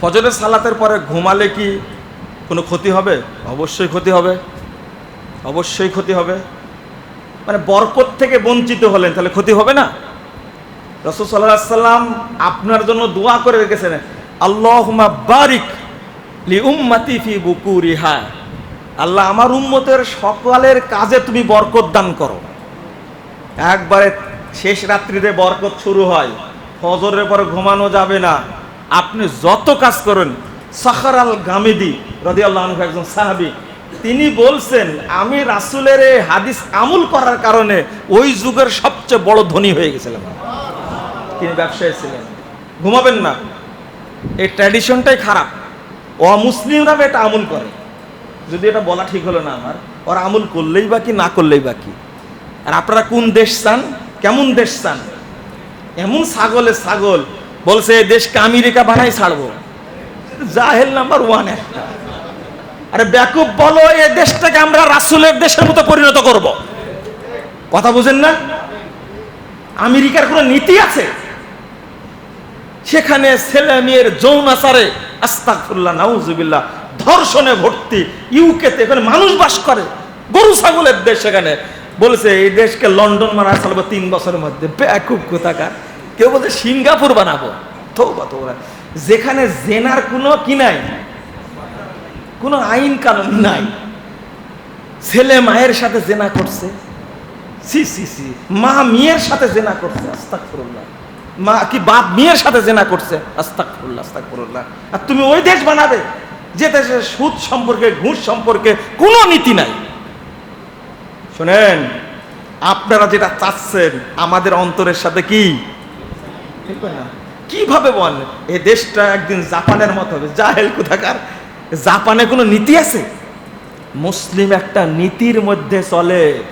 ফজরের সালাতের পরে ঘুমালে কি কোনো ক্ষতি হবে? অবশ্যই ক্ষতি হবে। অবশ্যই ক্ষতি হবে। মানে বরকত থেকে বঞ্চিত হলেন, তাহলে ক্ষতি হবে না? রসুল সাল্লাহ সাল্লাম আপনার জন্য দোয়া করে রেখেছেন আল্লাহুমা বারিক লি উম্মাতি ফি বুকুরিহা। আল্লাহ আমার উম্মতের সকালের কাজে তুমি বরকত দান করো। একবারে শেষ রাত্রিতে বরকত শুরু হয়, ফজরের পরে ঘুমানো যাবে না। আপনি যত কাজ করেন, সাখার আল গামিদি রদি আল্লাহ একজন সাহাবি, তিনি বলছেন, আমি রাসুলের এই হাদিস আমল করার কারণে ওই যুগের সবচেয়ে বড় ধনী হয়ে গেছিলাম। তিনি ব্যবসায়ী ছিলেন। ঘুমাবেন না। এই ট্র্যাডিশনটাই খারাপ। অমুসলিমরা এটা আমল করে। যদি এটা বলা ঠিক হলো না আমার, ওরা আমল করলেই বা কি, না করলেই বা কি? আর আপনারা কোন দেশ চান? কেমন দেশ চান? এমন ছাগলে ছাগল বলছে দেশকে আমেরিকা বানাই, ছাড়বো। জাহেল নাম্বার ওয়ান একটা। আরে ব্যাকুব, বলো এই দেশটাকে আমরা রাসুলের দেশের মতো পরিণত করব। কথা বুঝেন না? আমেরিকার কোনো নীতি আছে? সেখানে ছেলে মেয়ের যৌন আচারে আস্তাকুল্লাহ নাউজুবিল্লাহ, ধর্ষণে ভর্তি, ইউকেতে এখানে মানুষ বাস করে, গরু ছাগলের দেশ সেখানে। বলেছে, এই দেশকে লন্ডন মারা চালাবো তিন বছরের মধ্যে। ব্যাকুব কোথাকার? কেউ বলছে, সিঙ্গাপুর বানাবো। যেখানে জেনার কোনো কি নাই? কোনো আইন কানুন নাই। ছেলে মায়ের সাথে জেনা করছে। সি সি সি। মা মেয়ের সাথে জেনা করছে আস্তাকফিরুল্লাহ মা কি বাপ মেয়ের সাথে জেনা করছে? আস্তাকফিরুল্লাহ আস্তাকফিরুল্লাহ আর তুমি ওই দেশ বানাবে, যে দেশে সুদ সম্পর্কে, ঘুষ সম্পর্কে কোনো নীতি নাই। শোনেন, আপনারা যেটা চাচ্ছেন, আমাদের অন্তরের সাথে কি? কীভাবে বল? এ দেশটা একদিন জাপানের মতো হবে। যা জাহেল কোথাকার? জাপানে কোনো নীতি আছে? মুসলিম একটা নীতির মধ্যে চলে।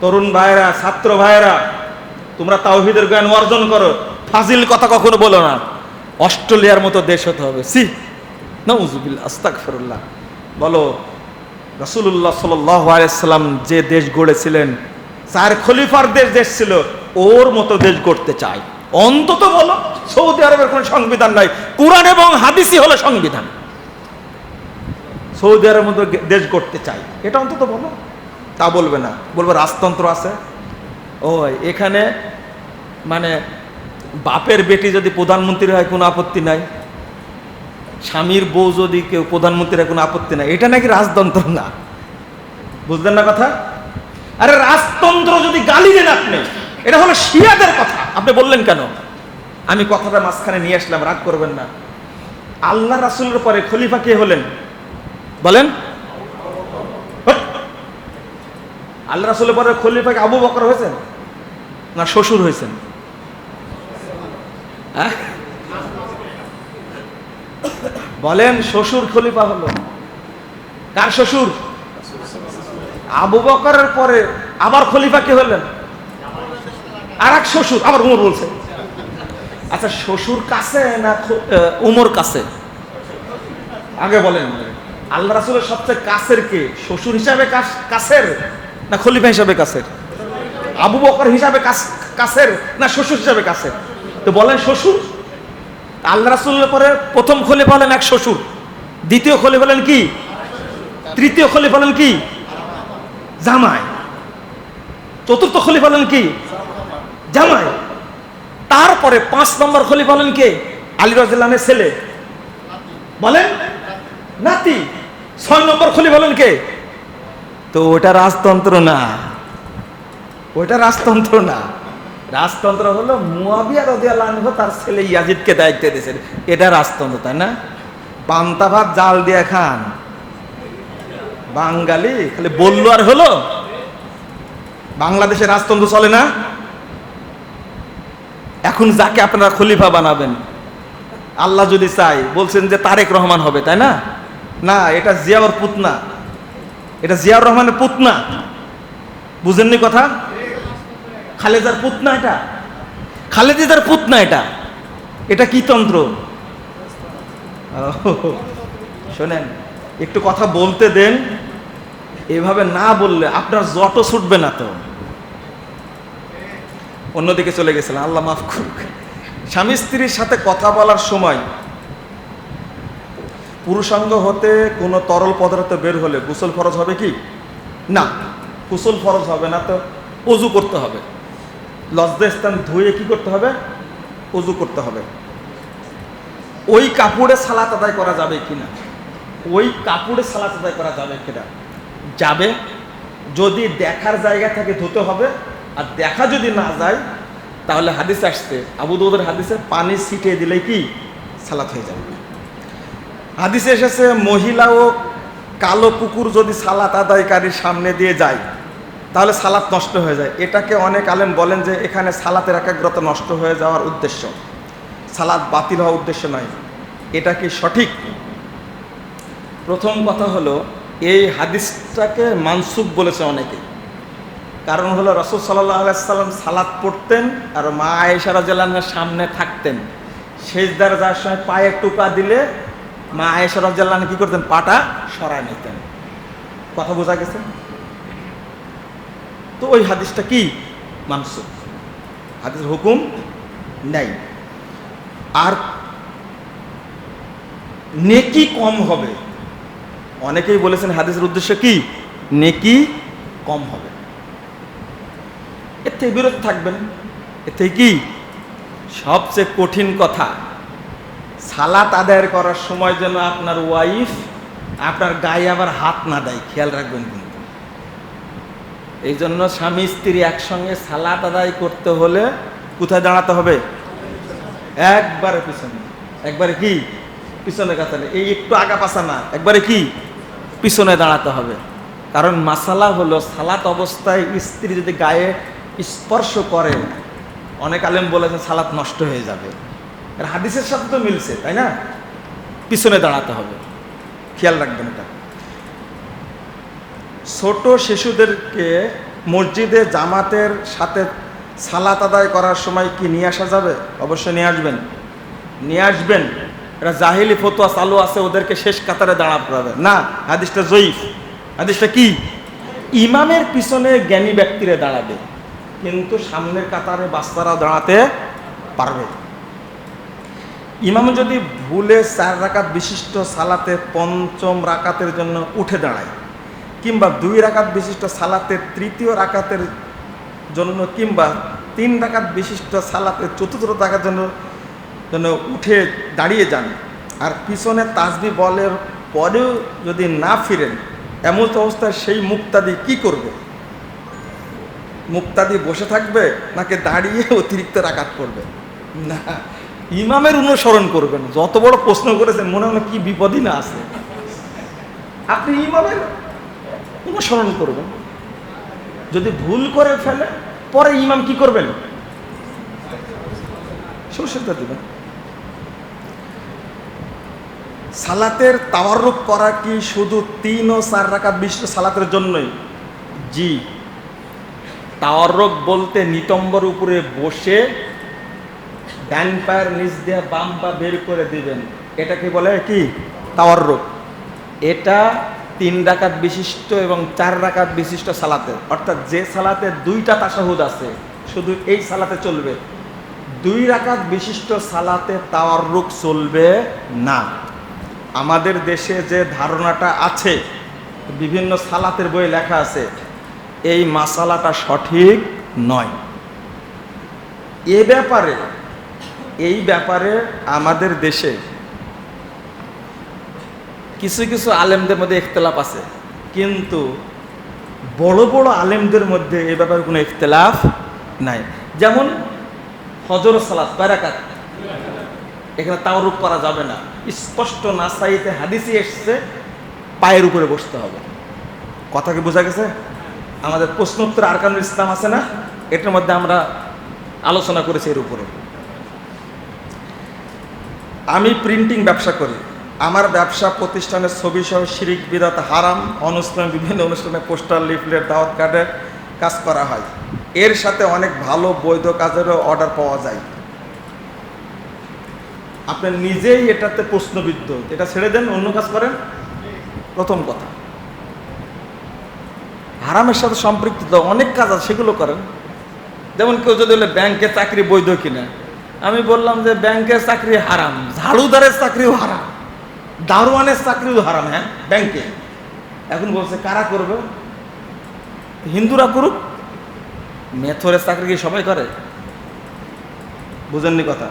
তরুণ ভাইরা ছাত্র ভাইরা তোমরা তাওহিদের জ্ঞান অর্জন করো। ফাজিল কথা কখনো বলো না। অস্ট্রেলিয়ার মতো দেশ হতে হবে। সি নজুবিল আস্তাক ফেরুল্লাহ বলো রসুল্লাহ সাল্লাম যে দেশ গড়েছিলেন, চার খলিফার দেশ দেশ ছিল, ওর মতো দেশ গড়তে চাই অন্তত বলো, সৌদি আরবের কোনো সংবিধান নাই। কোরআন এবং হাদিসই হলো সংবিধান। সৌদি আরবের গে- দেশ গড়তে চাই। এটা অন্তত বলো। তা বলবে না। বলবে রাজতন্ত্র আছে। ও এখানে মানে বাপের বেটি যদি প্রধানমন্ত্রী হয়, কোনো আপত্তি নাই। স্বামীর বউ যদি কেউ প্রধানমন্ত্রী হয়, কোনো আপত্তি নাই। এটা নাকি রাজতন্ত্র না। বুঝলেন না কথা? আরে রাজতন্ত্র যদি গালি দেন আপনি এটা হলো শিয়াদের কথা। আপনি বললেন কেন? আমি কথাটা মাঝখানে নিয়ে আসলাম, রাগ করবেন না। আল্লাহ রাসুলের পরে খলিফা কে হলেন? বলেন। হট। আল্লাহ রাসুলের পরে খলিফা কি আবু বকর হয়েছেন? না, শ্বশুর হয়েছেন? হ্যাঁ? বলেন, শ্বশুর খলিফা হলো। কার শ্বশুর? আবু বকরের পরে। আবার খলিফা কে হলেন? আর এক শ্বশুর আবার উমর বলছে। আচ্ছা শ্বশুর কাছে না উমর কাছে? আগে বলেন আল্লাহ রাসুলের সবচেয়ে কাছের কে? শ্বশুর হিসাবে কাছ- কাছের না খলিফা হিসাবে কাছের? আবু বকর হিসাবে কাছ- কাছের না শ্বশুর হিসাবে কাছের? তো বলেন শ্বশুর। আল্লাহ রাসুলের পরে প্রথম খলিফা হলেন এক শ্বশুর। দ্বিতীয় খলিফা হলেন কি? তৃতীয় খলিফা হলেন কি? জামাই। চতুর্থ খলিফা হলেন কি? জামাই। তারপরে পাঁচ নম্বর খলি হলেন কে? আলী রাজিল্লানের ছেলে। বলেন? নাতি। ছয় নম্বর খলিফা হলেন কে? তো ওটা রাজতন্ত্র না। ওটা রাজতন্ত্র না। রাজতন্ত্র হলো মুয়াবিয়া আনহু তার ছেলে ইয়াজিদকে দায়িত্ব দিয়েছেন। এটা রাজতন্ত্র, তাই না? পান্তা ভাত, জাল দিয়ে খান। বাঙালি, খালি বলল আর হলো। বাংলাদেশে রাজতন্ত্র চলে না? এখন যাকে আপনারা খলিফা বানাবেন, আল্লাহ যদি চাই বলছেন যে তারেক রহমান হবে, তাই না? না, এটা জিয়াউর পুতনা এটা জিয়াউর রহমানের পুতনা বুঝেননি কথা? খালেদার পুতনা এটা? খালেদিদার পুতনা এটা? এটা কি তন্ত্র? শোনেন, একটু কথা বলতে দেন, এভাবে না বললে আপনার জট ছুটবে না তো। অন্যদিকে চলে গেছিলাম। আল্লাহ মাফ করুক। স্বামী স্ত্রীর সাথে কথা বলার সময় পুরুষাঙ্গ হতে কোনো তরল পদার্থ বের হলে গোসল ফরজ হবে কি? না, গোসল ফরজ হবে না তো অজু করতে হবে। লজ্জা স্থান ধুয়ে কি করতে হবে? অজু করতে হবে। ওই কাপড়ে সালাত আদায় করা যাবে কিনা? ওই কাপড়ে সালাত আদায় করা যাবে কিনা? যাবে। যদি দেখার জায়গা থেকে ধুতে হবে। আর দেখা যদি না যায়, তাহলে হাদিস আসছে, আবু দৌদের হাদিসে পানি ছিটিয়ে দিলে কি? সালাত হয়ে যাবে। হাদিসে এসেছে, মহিলা ও কালো কুকুর যদি সালাত আদায়কারীর সামনে দিয়ে যায়, তাহলে সালাত নষ্ট হয়ে যায়। এটাকে অনেক আলেম বলেন যে, এখানে সালাতের একাগ্রতা নষ্ট হয়ে যাওয়ার উদ্দেশ্য। সালাত বাতিল হওয়ার উদ্দেশ্য নয়। এটা কি সঠিক? প্রথম কথা হলো, এই হাদিসটাকে মানসুক বলেছে অনেকে। কারণ হলো রসুল আলাইসাল্লাম সালাত পড়তেন আর মা আয়েশা রাজাল্লাহের সামনে থাকতেন। শেষদার যার সময় পায়ে টুকা দিলে মা আয়েশা রাজাল্লাহ কি করতেন? পাটা সরায় নিতেন। কথা বোঝা গেছে? তো ওই হাদিসটা কি? মানসুক হাদিসের হুকুম নেই। আর নেকি কম হবে। অনেকেই বলেছেন হাদিসের উদ্দেশ্য কি? নেকি কম হবে। এর থেকে বিরত থাকবেন। এতে কি? সবচেয়ে কঠিন কথা, সালাত আদায়ের করার সময় যেন আপনার ওয়াইফ আপনার গায়ে আবার হাত না দেয়, খেয়াল রাখবেন কিন্তু। এই জন্য স্বামী স্ত্রী একসঙ্গে সালাত আদায় করতে হলে কোথায় দাঁড়াতে হবে? একবারে পিছনে। একবারে কি? পিছনে কাতালে এই একটু আগা পাশা না, একবারে কি? পিছনে দাঁড়াতে হবে। কারণ মাসালা হলো সালাত অবস্থায় স্ত্রী যদি গায়ে স্পর্শ করে। অনেক আলেম বলেছেন সালাত নষ্ট হয়ে যাবে। আর হাদিসের সাথে তো মিলছে, তাই না? পিছনে দাঁড়াতে হবে। খেয়াল রাখবেন এটা। ছোট শিশুদেরকে মসজিদে জামাতের সাথে সালাত আদায় করার সময় কি নিয়ে আসা যাবে? অবশ্যই নিয়ে আসবেন। নিয়ে আসবেন। এটা জাহিলি ফতোয়া চালু আছে, ওদেরকে শেষ কাতারে দাঁড়াতে হবে না, হাদিসটা জয়ীফ। হাদিসটা কি? ইমামের পিছনে জ্ঞানী ব্যক্তিরা দাঁড়াবে। কিন্তু সামনের কাতারে বাচ্চারা দাঁড়াতে পারবে। ইমাম যদি ভুলে চার রাকাত বিশিষ্ট সালাতে পঞ্চম রাকাতের জন্য উঠে দাঁড়ায়, কিংবা দুই রাকাত বিশিষ্ট সালাতে তৃতীয় রাকাতের জন্য কিংবা তিন রাকাত বিশিষ্ট সালাতে চতুর্থ রাকাতের জন্য জন্য উঠে দাঁড়িয়ে যান, আর পিছনে তাসবি বলের পরেও যদি না ফিরেন, এমন অবস্থায় সেই মুক্তাদি কি করবে? মুক্তাদি বসে থাকবে নাকি দাঁড়িয়ে অতিরিক্ত রাকাত করবে? না, ইমামের অনুসরণ করবেন। যত বড় প্রশ্ন করেছেন, মনে হলো কি বিপদই না আছে। আপনি ইমামের অনুসরণ করবেন। যদি ভুল করে ফেলে, পরে ইমাম কি করবেন? সরষেটা দিবেন। সালাতের তাওয়ারুক করা কি শুধু তিন ও চার রাকাত বিশিষ্ট সালাতের জন্যই? জি। তাওয়ারক বলতে নিতম্বর উপরে বসে ডান পায়ের নিচ দিয়ে বাম পা বের করে দিবেন। এটাকে বলে? কি? তাওয়ারক এটা তিন রাকাত বিশিষ্ট এবং চার রাকাত বিশিষ্ট সালাতে। অর্থাৎ যে সালাতে দুইটা তাসাহুদ আছে, শুধু এই সালাতে চলবে। দুই রাকাত বিশিষ্ট সালাতে তাওয়ারুক চলবে না। আমাদের দেশে যে ধারণাটা আছে, বিভিন্ন সালাতের বই লেখা আছে এই মাসালাটা সঠিক নয়। এ ব্যাপারে, এই ব্যাপারে আমাদের দেশে কিছু কিছু আলেমদের মধ্যে ইখতলাফ আছে। কিন্তু বড় বড় আলেমদের মধ্যে এ ব্যাপারে কোনো ইখতলাফ নাই। যেমন হজর সালাত প্যারাকাত এখানে তাওরুক করা যাবে না। স্পষ্ট নাসাইতে হাদিসি এসছে, পায়ের উপরে বসতে হবে। কথা কি বোঝা গেছে? আমাদের প্রশ্নোত্তর আরকানুল ইসলাম আছে না? এটার মধ্যে আমরা আলোচনা করেছি এর উপরে। আমি প্রিন্টিং ব্যবসা করি। আমার ব্যবসা প্রতিষ্ঠানের ছবি সহ শিরিক, বিদাত, হারাম অনুষ্ঠান, বিভিন্ন অনুষ্ঠানে পোস্টার, লিফলেট, দাওয়াত কার্ডের কাজ করা হয়। এর সাথে অনেক ভালো বৈধ কাজেরও অর্ডার পাওয়া যায়। আপনি নিজেই এটাতে প্রশ্নবিদ্ধ। এটা ছেড়ে দেন, অন্য কাজ করেন? প্রথম কথা। হারামের সাথে সম্পৃক্ত অনেক কাজ আছে সেগুলো করেন। যেমন কেউ যদি বলে ব্যাংকে চাকরি বৈধ কিনা? আমি বললাম যে ব্যাংকের চাকরি হারাম ঝাড়ুদারের চাকরিও হারাম দারোয়ানের চাকরিও হারাম হ্যাঁ ব্যাংকে। এখন বলছে কারা করবে? হিন্দুরা করুক মেথরের চাকরি কি সবাই করে? বুঝেননি কথা?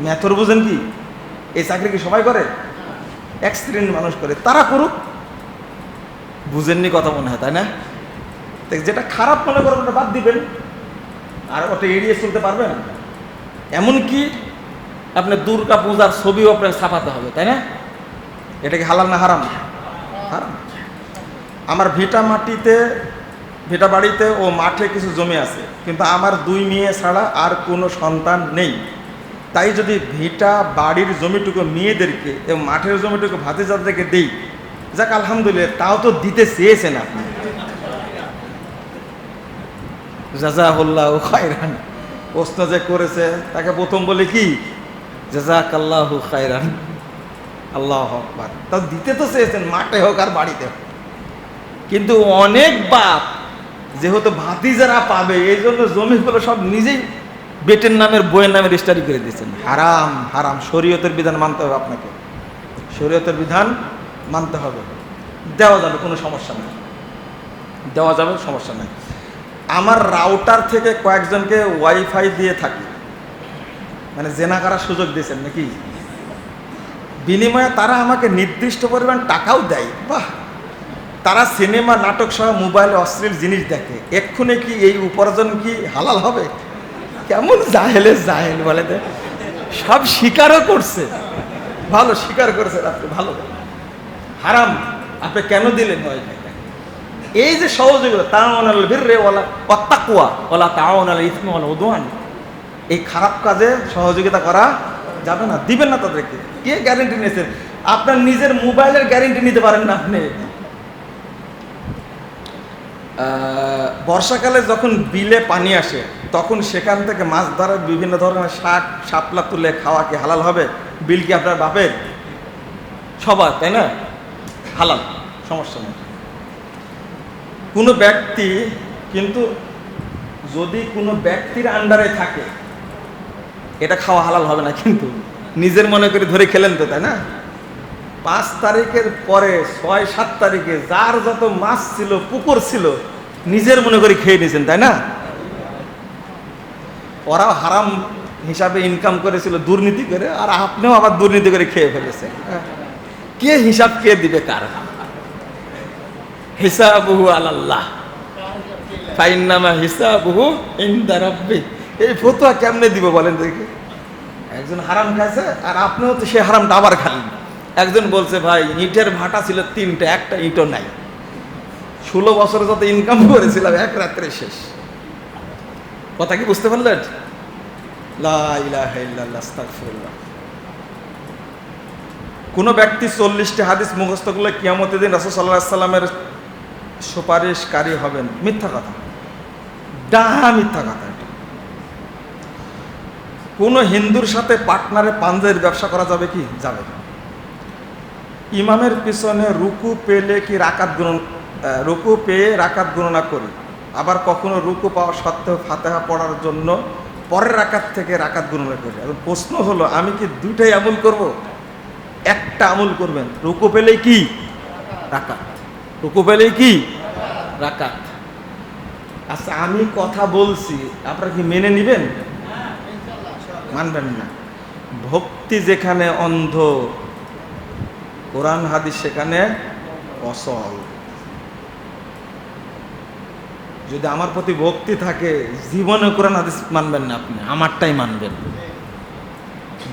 মেথর বুঝেন কি? এই চাকরি কি সবাই করে? এক শ্রেণির মানুষ করে তারা করুক। বুঝেননি কথা মনে হয় তাই না? যেটা খারাপ মনে করেন ওটা বাদ দিবেন। আর ওটা এড়িয়ে চলতে পারবেন। এমনকি আপনার দুর্গা পূজার ছবিও আপনাকে ছাপাতে হবে, তাই না? এটা কি হালাল না হারাম? হারাম। আমার ভিটা মাটিতে, ভিটা বাড়িতে ও মাঠে কিছু জমি আছে, কিন্তু আমার দুই মেয়ে ছাড়া আর কোনো সন্তান নেই। তাই যদি ভিটা বাড়ির জমিটুকু মেয়েদেরকে এবং মাঠের জমিটুকু ভাতিজাদেরকে দেই, যাক আলহামদুলিল্লাহ, তাও তো দিতে চেয়েছেন আপনি। জাজাহুল্লাহ খায়রান। প্রশ্ন যে করেছে, তাকে প্রথম বলে কি? জাজাক আল্লাহ খায়রান। আল্লাহ আকবার। তাও দিতে তো চেয়েছেন, মাঠে হোক আর বাড়িতে হোক। কিন্তু অনেক বাপ, যেহেতু ভাতি যারা পাবে এই জন্য জমিগুলো সব নিজেই বেটের নামের, বইয়ের নামে রেজিস্টারি করে দিয়েছেন। হারাম হারাম। শরীয়তের বিধান মানতে হবে আপনাকে। শরীয়তের বিধান মানতে হবে। দেওয়া যাবে, কোনো সমস্যা নেই। দেওয়া যাবে, সমস্যা নেই। আমার রাউটার থেকে কয়েকজনকে ওয়াইফাই দিয়ে থাকি। মানে জেনা করার সুযোগ দিয়েছেন নাকি? বিনিময়ে তারা আমাকে নির্দিষ্ট পরিমাণ টাকাও দেয়। বাহ! তারা সিনেমা, নাটক সহ মোবাইলে অশ্লীল জিনিস দেখে। এক্ষুনি কি এই উপার্জন কি হালাল হবে? কেমন জাহেলে জাহেল বলে দে সব স্বীকারও করছে। ভালো, স্বীকার করেছে আপনি ভালো। হারাম। আপনি কেন দিলেন ওই এই যে সহযোগিতা এই খারাপ কাজে সহযোগিতা করা যাবে না, দিবেন না তাদেরকে। কে গ্যারেন্টি নিয়েছেন আপনার নিজের মোবাইলের গ্যারেন্টি নিতে পারেন না আপনি। বর্ষাকালে যখন বিলে পানি আসে, তখন সেখান থেকে মাছ ধরার বিভিন্ন ধরনের শাক, শাপলা তুলে খাওয়া কি হালাল হবে? বিল কি আপনার বাপের? সবার, তাই না? হালাল, সমস্যা নেই। কোনো ব্যক্তি কিন্তু যদি কোনো ব্যক্তির আন্ডারে থাকে, এটা খাওয়া হালাল হবে না কিন্তু। নিজের মনে করে ধরে খেলেন তো, তাই না? পাঁচ তারিখের পরে, ছয়, সাত তারিখে যার যত মাছ ছিল, পুকুর ছিল, নিজের মনে করে খেয়ে নিয়েছেন, তাই না? ওরাও হারাম হিসাবে ইনকাম করেছিল দুর্নীতি করে, আর আপনিও আবার দুর্নীতি করে খেয়ে ফেলেছেন হ্যাঁ। কে হিসাব কে দিবে কার? হিসাবহু আলাল্লাহ। ফাইন্নামা হিসাবহু ইনদা রাব্বি। এই ফতোয়া কেমনে দিব বলেন দেখি? একজন হারাম খাইছে, আর আপনিও তো সে হারামটা আবার খান একজন বলছে, ভাই, ইটের ভাটা ছিল তিনটে, একটা ইটও নাই। ষোলো বছরে যত ইনকাম করেছিলাম, এক রাত্রে শেষ। কথা কি বুঝতে পারলেন। কোনো ব্যক্তি চল্লিশটি হাদিস মুখস্থ করলে কিয়ামতের দিন রাসূল সাল্লাহ সাল্লামের সুপারিশকারী হবেন। মিথ্যা কথা। ডাহা মিথ্যা কথা এটা। কোনো হিন্দুর সাথে পার্টনারে পাঞ্জের ব্যবসা করা যাবে কি? যাবে। ইমামের পিছনে রুকু পেলে কি রাকাত গুণ রুকু পেয়ে রাকাত গণনা করি? আবার কখনো রুকু পাওয়া সত্ত্বেও ফাতেহা পড়ার জন্য পরের রাকাত থেকে রাকাত গণনা করি। এখন প্রশ্ন হলো, আমি কি দুইটাই আমল করব? একটা আমল করবেন। রুকু পেলে কি? রাকাত। রুকু পেলেই কি? রাকাত। আচ্ছা আমি কথা বলছি আপনারা কি মেনে নেবেন? মানবেন না। ভক্তি যেখানে অন্ধ কোরআন হাদিস সেখানে অসল। যদি আমার প্রতি ভক্তি থাকে জীবনে কোরআন হাদিস মানবেন না আপনি আমারটাই মানবেন।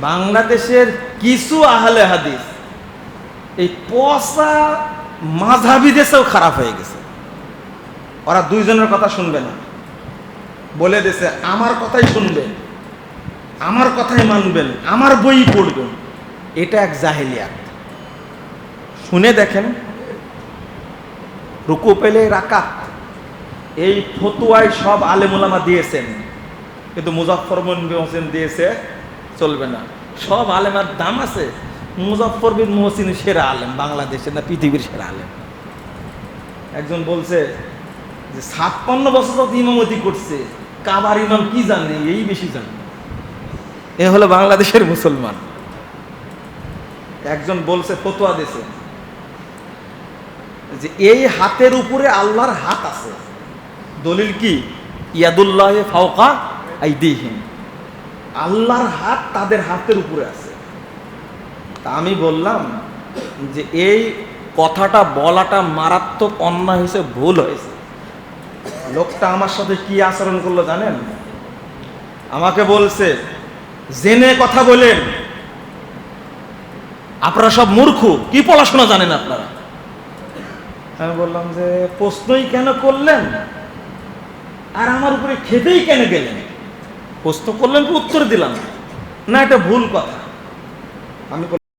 বাংলাদেশের কিছু আহলে হাদিস এই পচা মাঝাবি দেশেও খারাপ হয়ে গেছে। ওরা দুইজনের কথা শুনবে না। বলে দিছে, আমার কথাই শুনবে আমার কথাই মানবেন, আমার বই পড়বেন। এটা এক জাহেলিয়াত। শুনে দেখেন, রুকু পেলে রাকাত। এই ফতুয়ায় সব আলেমুলামা দিয়েছেন, কিন্তু মুজফর বিন মোহসিন দিয়েছে, চলবে না। সব আলেমার দাম আছে। মুজফর বিন মোহসিন সেরা আলেম, বাংলাদেশের না পৃথিবীর সেরা আলেম। একজন বলছে যে, ছাপ্পান্ন বছর যত ইমামতি করছে, কাবার ইমাম কি জানে? এই বেশি জানে। এ হলো বাংলাদেশের মুসলমান। একজন বলছে, ফতোয়া দিছে যে, এই হাতের উপরে আল্লাহর হাত আছে। দলিল কি? ইয়াদুল্লাহ ফাওকা আইদিহিম। আল্লাহর হাত তাদের হাতের উপরে আছে। তা আমি বললাম যে এই কথাটা বলাটা মারাত্মক অন্যায় হয়েছে, ভুল হয়েছে। লোকটা আমার সাথে কি আচরণ করল জানেন? আমাকে বলছে, জেনে কথা বলেন। আপনারা সব মূর্খ, কি পড়াশোনা জানেন আপনারা? আমি বললাম যে, প্রশ্নই কেন করলেন? আর আমার উপরে খেতেই কেন গেলেন? প্রশ্ন করলেন উত্তর দিলাম। না, এটা ভুল কথা। আমি